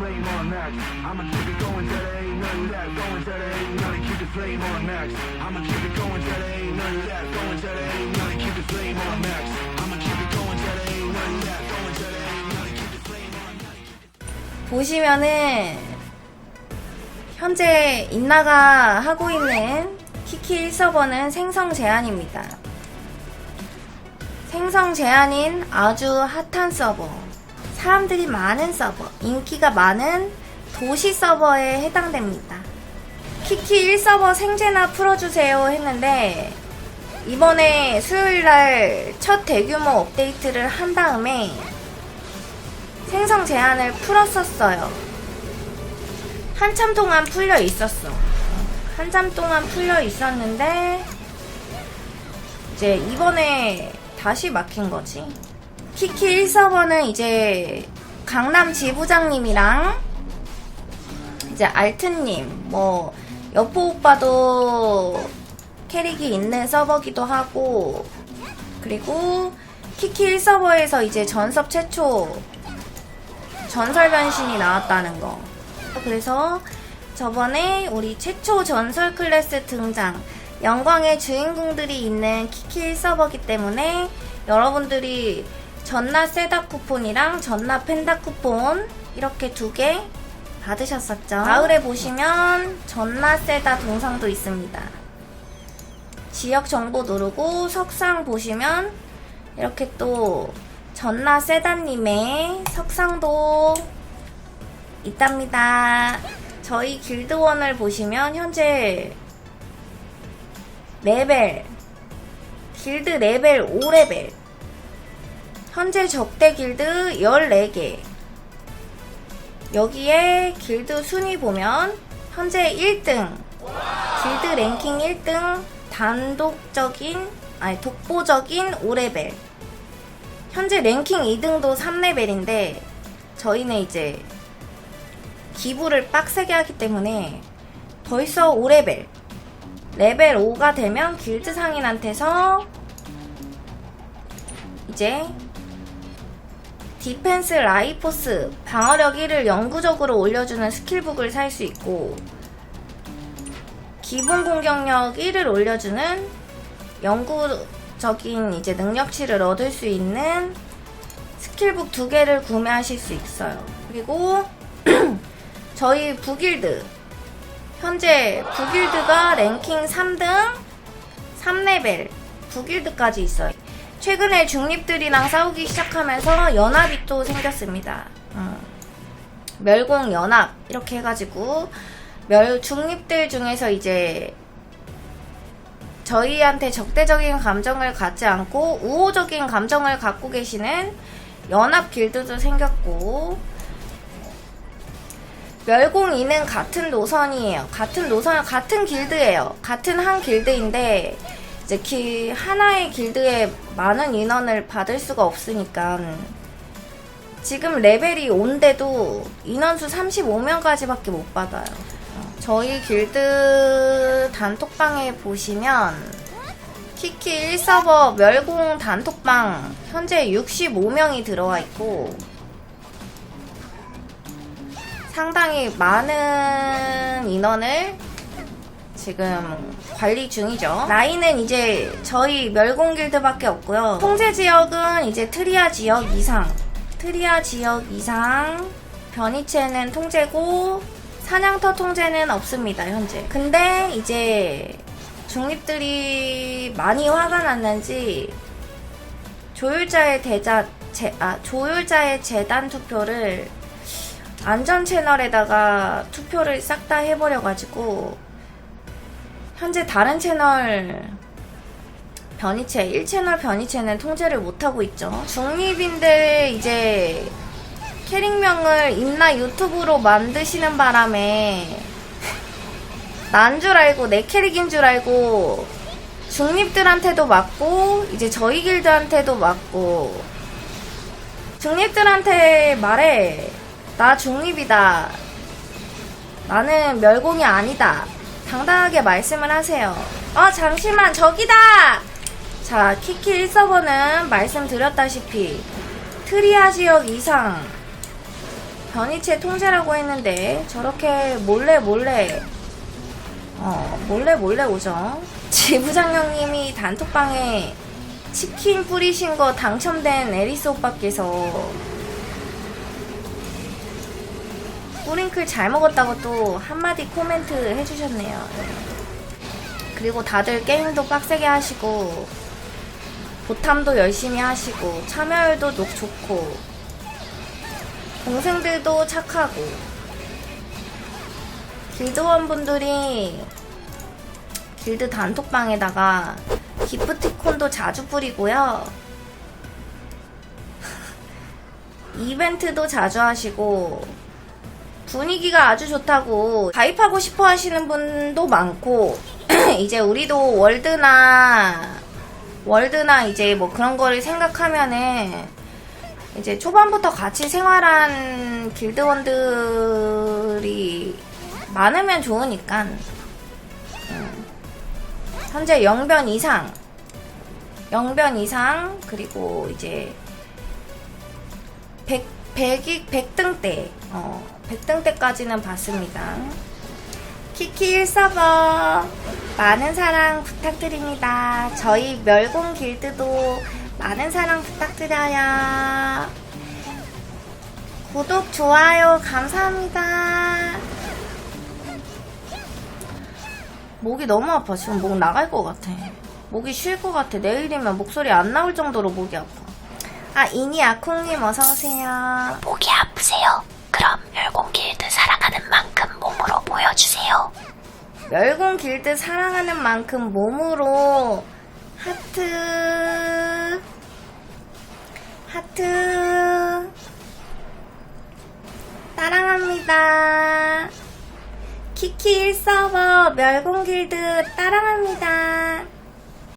flame on max. I'ma keep it going till there ain't none left. Going till there ain't none. Keep the flame on max. I'ma keep it going till there ain't none left. Going till there ain't none. Keep the flame on max. I'ma keep it going till there ain't none left. Going till there ain't none. Keep the flame on max. 보시면은 현재 인나가 하고 있는 키키 1서버는 생성 제한입니다. 생성 제한인 아주 핫한 서버. 사람들이 많은 서버. 인기가 많은 도시 서버에 해당됩니다. 키키 1서버 생제나 풀어주세요 했는데 이번에 수요일날 첫 대규모 업데이트를 한 다음에 생성 제한을 풀었었어요. 한참 동안 풀려 있었어. 한참 동안 풀려 있었는데 이제 이번에 다시 막힌 거지. 키키 1서버는 이제 강남 지부장님이랑 이제 알트님, 뭐 여포 오빠도 캐릭이 있는 서버기도 하고 그리고 키키 1서버에서 이제 전섭 최초 전설 변신이 나왔다는 거. 그래서 저번에 우리 최초 전설 클래스 등장 영광의 주인공들이 있는 키키 1서버기 때문에 여러분들이 전나 세다 쿠폰이랑 전나 펜다 쿠폰 이렇게 두 개 받으셨었죠. 마을에 보시면 전나 세다 동상도 있습니다. 지역 정보 누르고 석상 보시면 이렇게 또 전나 세다님의 석상도 있답니다. 저희 길드원을 보시면 현재 레벨 길드 레벨 5레벨 현재 적대 길드 14개. 여기에 길드 순위 보면 현재 1등 길드 랭킹 1등 단독적인 아니 독보적인 5레벨. 현재 랭킹 2등도 3레벨인데 저희는 이제 기부를 빡세게 하기 때문에 벌써 5레벨. 레벨 5가 되면 길드 상인한테서 이제 디펜스 라이포스 방어력 1을 영구적으로 올려주는 스킬북을 살 수 있고 기본 공격력 1을 올려주는 영구적인 이제 능력치를 얻을 수 있는 스킬북 두 개를 구매하실 수 있어요. 그리고 저희 부길드 현재 부길드가 랭킹 3등 3레벨 부길드까지 있어요. 최근에 중립들이랑 싸우기 시작하면서 연합이 또 생겼습니다. 음. 멸공 연합 이렇게 해가지고 멸 중립들 중에서 이제 저희한테 적대적인 감정을 갖지 않고 우호적인 감정을 갖고 계시는 연합 길드도 생겼고 멸공이는 같은 노선이에요. 같은 노선, 같은 길드예요. 같은 한 길드인데 이제 기, 하나의 길드에 많은 인원을 받을 수가 없으니까 지금 레벨이 온데도 인원수 35명까지밖에 못 받아요. 어, 저희 길드 단톡방에 보시면 키키 1서버 멸공 단톡방 현재 65명이 들어와 있고 상당히 많은 인원을 지금 관리 중이죠. 라인은 이제 저희 멸공 길드밖에 없고요. 통제 지역은 이제 트리아 지역 이상, 트리아 지역 이상, 변이체는 통제고 사냥터 통제는 없습니다 현재. 근데 이제 중립들이 많이 화가 났는지 조율자의 대자 제, 아 조율자의 재단 투표를 안전 채널에다가 투표를 싹 다 해버려가지고 현재 다른 채널 변이체 1채널 변이체는 통제를 못하고 있죠. 중립인들 이제 캐릭명을 인나 유튜브로 만드시는 바람에 난 줄 알고 내 캐릭인 줄 알고 중립들한테도 맞고 이제 저희 길드한테도 맞고. 중립들한테 말해. 나 중립이다. 나는 멸공이 아니다 당당하게 말씀을 하세요 어 잠시만 저기다 자 키키 1서버는 말씀드렸다시피 트리아 지역 이상 변이체 통제라고 했는데 저렇게 몰래 몰래 어 몰래 몰래 오죠. 지부장형님이 단톡방에 치킨 뿌리신 거 당첨된 에리스 오빠께서 뿌링클 잘 먹었다고 또 한마디 코멘트 해주셨네요. 그리고 다들 게임도 빡세게 하시고 보탐도 열심히 하시고 참여율도 높 좋고 동생들도 착하고 길드원분들이 길드 단톡방에다가 기프티콘도 자주 뿌리고요. 이벤트도 자주 하시고 분위기가 아주 좋다고 가입하고 싶어 하시는 분도 많고 이제 우리도 월드나 월드나 이제 뭐 그런 거를 생각하면은 이제 초반부터 같이 생활한 길드원들이 많으면 좋으니까 음. 현재 영변 이상 영변 이상 그리고 이제 100, 100이 100등대 어 100등대까지는 봤습니다 키키 1서버 많은 사랑 부탁드립니다. 저희 멸공 길드도 많은 사랑 부탁드려요. 구독, 좋아요, 감사합니다. 목이 너무 아파. 지금 목 나갈 것 같아. 목이 쉴 것 같아. 내일이면 목소리 안 나올 정도로 목이 아파. 아, 이니 아콩님 어서오세요. 목이 아프세요? 멸공 길드 사랑하는 만큼 몸으로 보여주세요. 멸공 길드 사랑하는 만큼 몸으로 하트 하트. 따랑합니다. 키키 1서버 멸공 길드 따랑합니다